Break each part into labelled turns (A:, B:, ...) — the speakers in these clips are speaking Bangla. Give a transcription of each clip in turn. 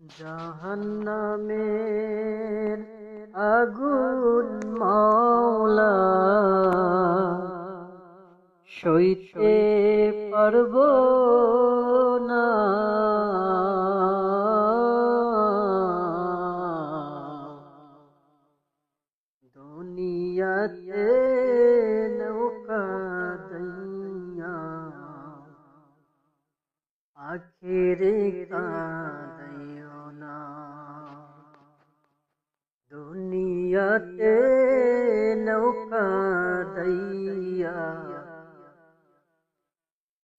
A: জাহান্নামের আগুন মাওলা সইতে পারব না। দুনিয়াতে নৌকা দইয়া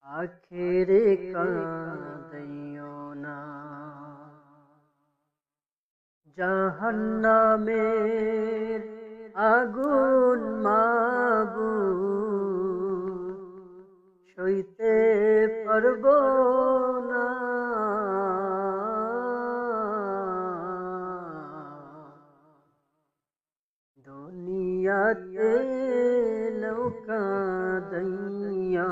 A: আখেরে কাঁদিও না জাহান্নামের আগুন মাবু সইতে পারব দুনিয়াতে নৌকা দইয়া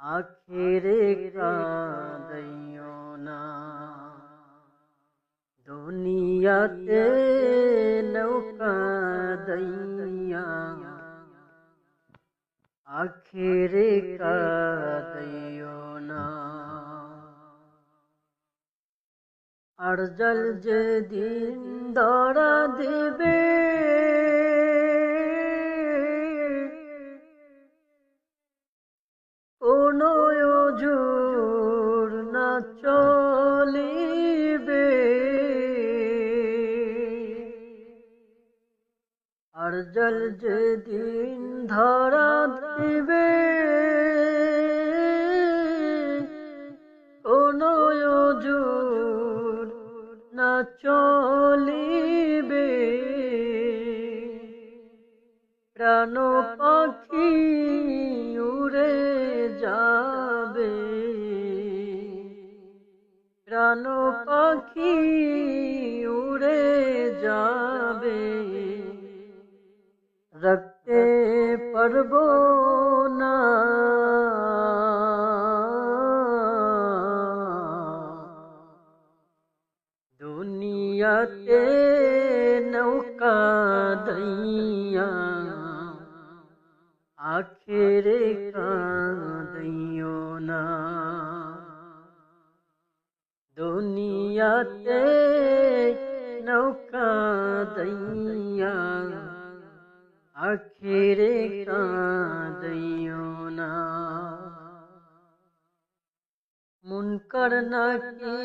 A: আখেরে কাঁদিও না দুনিয়াতে নৌকা দইয়া আখেরে কাঁদিও না আর জল যেদিন দরা দেবে কোন চলিবে আর জল যেদিন ধরা দিবে কোন না চলিবে। প্রাণ পাখি উড়ে যাবে প্রাণ পাখি উড়ে যাবে রাখতে পারব না দুনিয়াতে নৌকা দইয়া আখেরে কাঁদিও না দুনিয়াতে নৌকা দইয়া আখেরে কাঁদিও না। মুনকার নাকি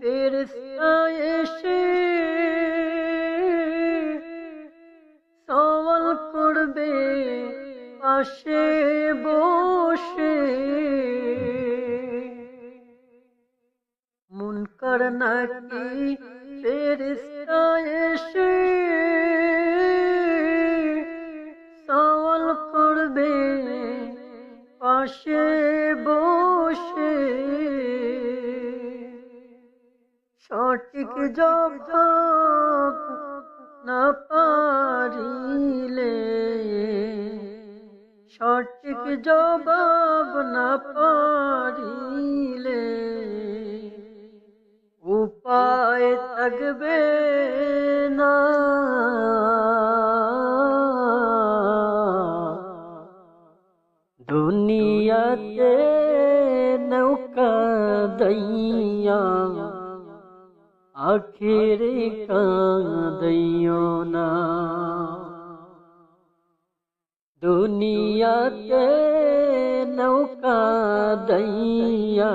A: ফেরেশতা এসে সওয়াল করবে পাশে বসে মুনকার নাকি ফেরেশতা এসে সওয়াল করবে, পাশে বসে। সঠিক জবাব না পারিলে, সঠিক জবাব না পারিলে উপায় থাকবে না দুনিয়াতে নৌকা দইয়া আখেরে কাঁদিও না দুনিয়াতে নৌকা দইয়া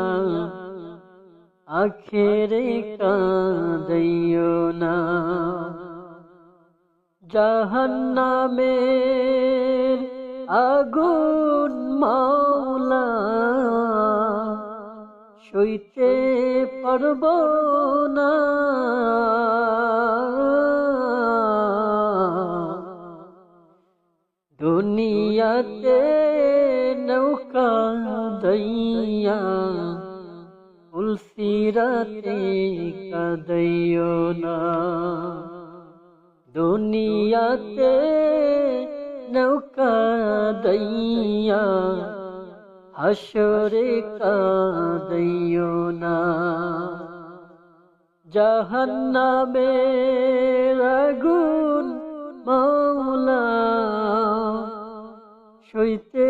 A: আখেরে কাঁদিও না জাহান্নামের আগুন মাওলা সইতে পারব না দুনিয়াতে নৌকা দইয়া উলসিরাতে কাদইও না। দুনিয়াতে নৌকা দইয়া হাসরে কাঁদিও না। জাহান্নামে আগুন মাওলা, সইতে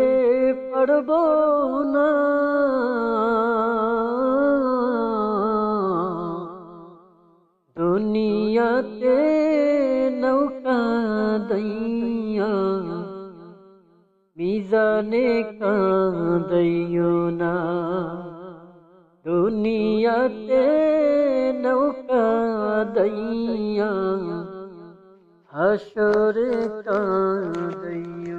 A: পারব না। दांसन कय न दुनिया ते नौका दईया हशर दौ